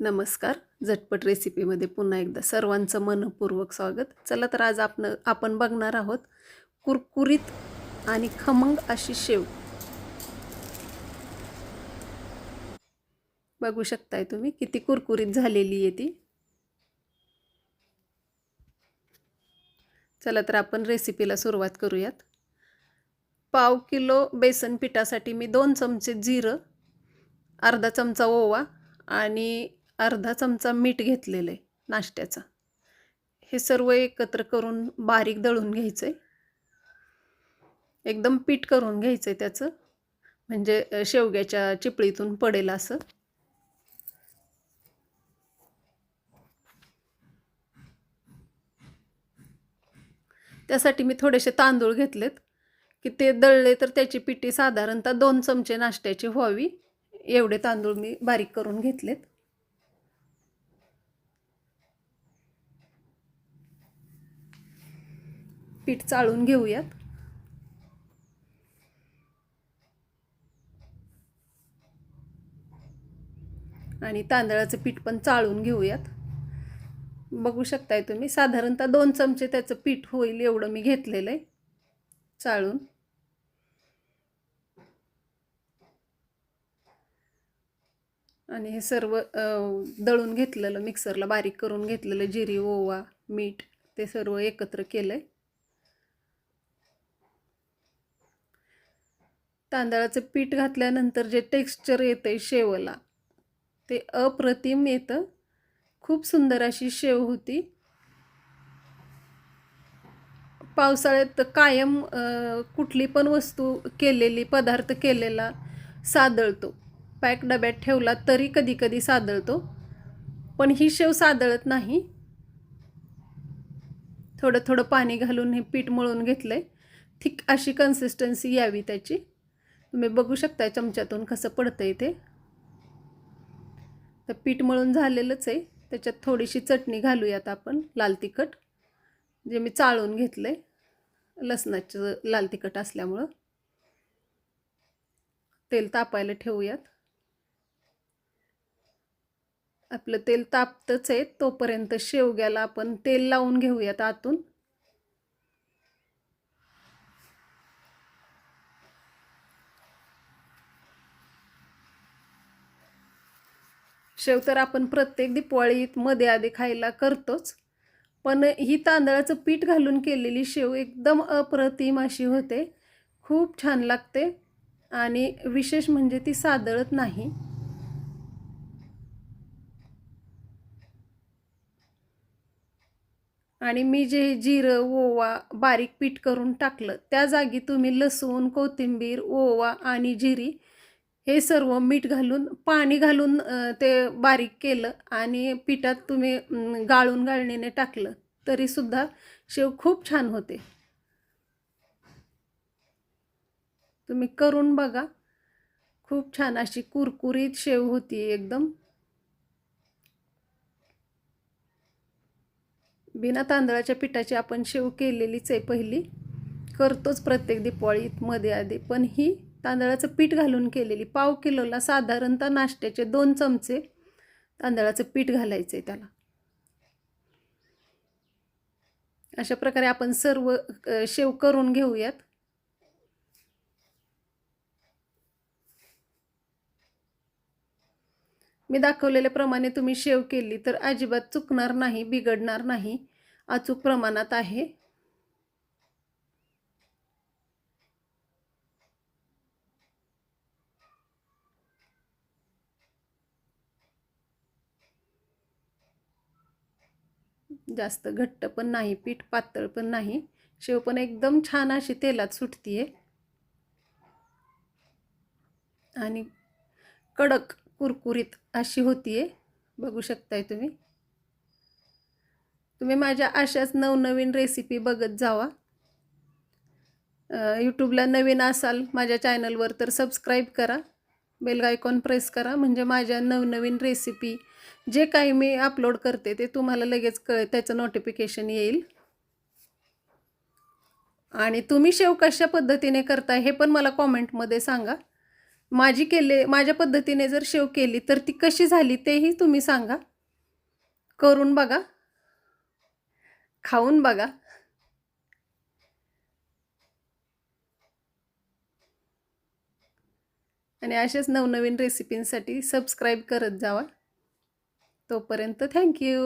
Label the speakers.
Speaker 1: नमस्कार. झटपट रेसिपीमध्ये पुन्हा एकदा सर्वांचं मनपूर्वक स्वागत. चला तर आज आपण आपण बघणार आहोत कुरकुरीत आणि खमंग अशी शेव. बघू शकताय तुम्ही किती कुरकुरीत झालेली आहे ती. चला तर आपण रेसिपीला सुरुवात करूयात. पाव किलो बेसन पिठासाठी मी दोन चमचे जिरं अर्धा चमचा ओवा आणि अर्धा चमचा मीठ घेतलेलं आहे नाश्त्याचा. हे सर्व एकत्र करून बारीक दळून घ्यायचं आहे एकदम पीठ करून घ्यायचं आहे त्याचं. म्हणजे शेवग्याच्या चिपळीतून पडेल असं. त्यासाठी मी थोडेसे तांदूळ घेतलेत. की ते दळले तर त्याची पिठी साधारणतः दोन चमचे नाश्त्याची व्हावी. एवढे तांदूळ मी बारीक करून घेतलेत. पीठ चाळून घेऊयात. आणि तांदळाचं पीठ पण चाळून घेऊयात. बघू शकताय तुम्ही साधारणतः दोन चमचे त्याचं पीठ होईल एवढं मी घेतलेलं आहे चाळून. आणि हे सर्व दळून घेतलेलं मिक्सरला बारीक करून घेतलेलं जिरी ओवा मीठ ते सर्व एकत्र केलं आहे तांदळाचं पीठ घातल्यानंतर जे टेक्स्चर येतं आहे शेवला ते अप्रतिम येतं. खूप सुंदर अशी शेव होती. पावसाळ्यात कायम कुठली पण वस्तू केलेली पदार्थ केलेला सादळतो. पॅक डब्यात ठेवला तरी कधी कधी सादळतो. पण ही शेव सादळत नाही. थोडं थोडं पाणी घालून हे पीठ मळून घेतलं आहे थिक अशी कन्सिस्टन्सी यावी त्याची. तुम्ही बघू शकता चमच्यातून कसं पडतं आहे ते. तर पीठ मळून झालेलंच आहे. त्याच्यात थोडीशी चटणी घालूयात आपण लाल तिखट जे मी चाळून घेतलं आहे लसणाचं लाल तिखट असल्यामुळं. तेल तापायला ठेवूयात. आपलं तेल तापतच आहे तोपर्यंत शेवग्याला आपण तेल लावून घेऊयात आतून. शेव तर आपण प्रत्येक दिपवाळीत मध्ये आधी खायला करतोच. पण ही तांदळाचं पीठ घालून केलेली शेव एकदम अप्रतिम अशी होते. खूप छान लागते आणि विशेष म्हणजे ती सादळत नाही. आणि मी जे जिरं ओवा बारीक पीठ करून टाकलं त्या जागी तुम्ही लसूण कोथिंबीर ओवा आणि जिरी हे सर्व मीठ घालून पाणी घालून ते बारीक केलं आणि पिठात तुम्ही गाळून गाळणीने टाकलं तरीसुद्धा शेव खूप छान होते. तुम्ही करून बघा. खूप छान अशी कुरकुरीत शेव होती एकदम. बिना तांदळाच्या पिठाची आपण शेव केलेलीच आहे पहिली. करतोच प्रत्येक दिपाळीत मध्ये आधी पण ही तांदळाचं पीठ घालून केलेली पाव किलोला साधारणतः नाश्त्याचे दोन चमचे तांदळाचं पीठ घालायचं आहे त्याला. अशा प्रकारे आपण सर्व शेव करून घेऊयात. मी दाखवलेल्याप्रमाणे तुम्ही शेव केली तर अजिबात चुकणार नाही बिघडणार नाही. अचूक प्रमाणात आहे. जास्त घट्ट पण नाही पीठ पातळ पण नाही. शेव पण एकदम छान अशी तेलात सुटतीये. आणि कडक कुरकुरीत अशी होतीये. बघू शकताय तुम्ही. तुम्ही माझ्या अशाच नवनवीन रेसिपी बघत जावा. यूट्यूबला नवीन असाल माझ्या चॅनलवर तर सबस्क्राईब करा. बेल आयकॉन प्रेस करा. म्हणजे माझ्या नवनवीन रेसिपी जे काही मी अपलोड करते ते तुम्हाला लगेच कळ त्याचं नोटिफिकेशन येईल. आणि तुम्ही शेव कशा पद्धतीने करता हे पण मला कॉमेंटमध्ये सांगा. माझी केले माझ्या पद्धतीने जर शेव केली तर ती कशी झाली तेही तुम्ही सांगा. करून बघा. खाऊन बघा. आणि अशाच नवनवीन रेसिपींसाठी सबस्क्राईब करत जावा. तोपर्यंत थँक्यू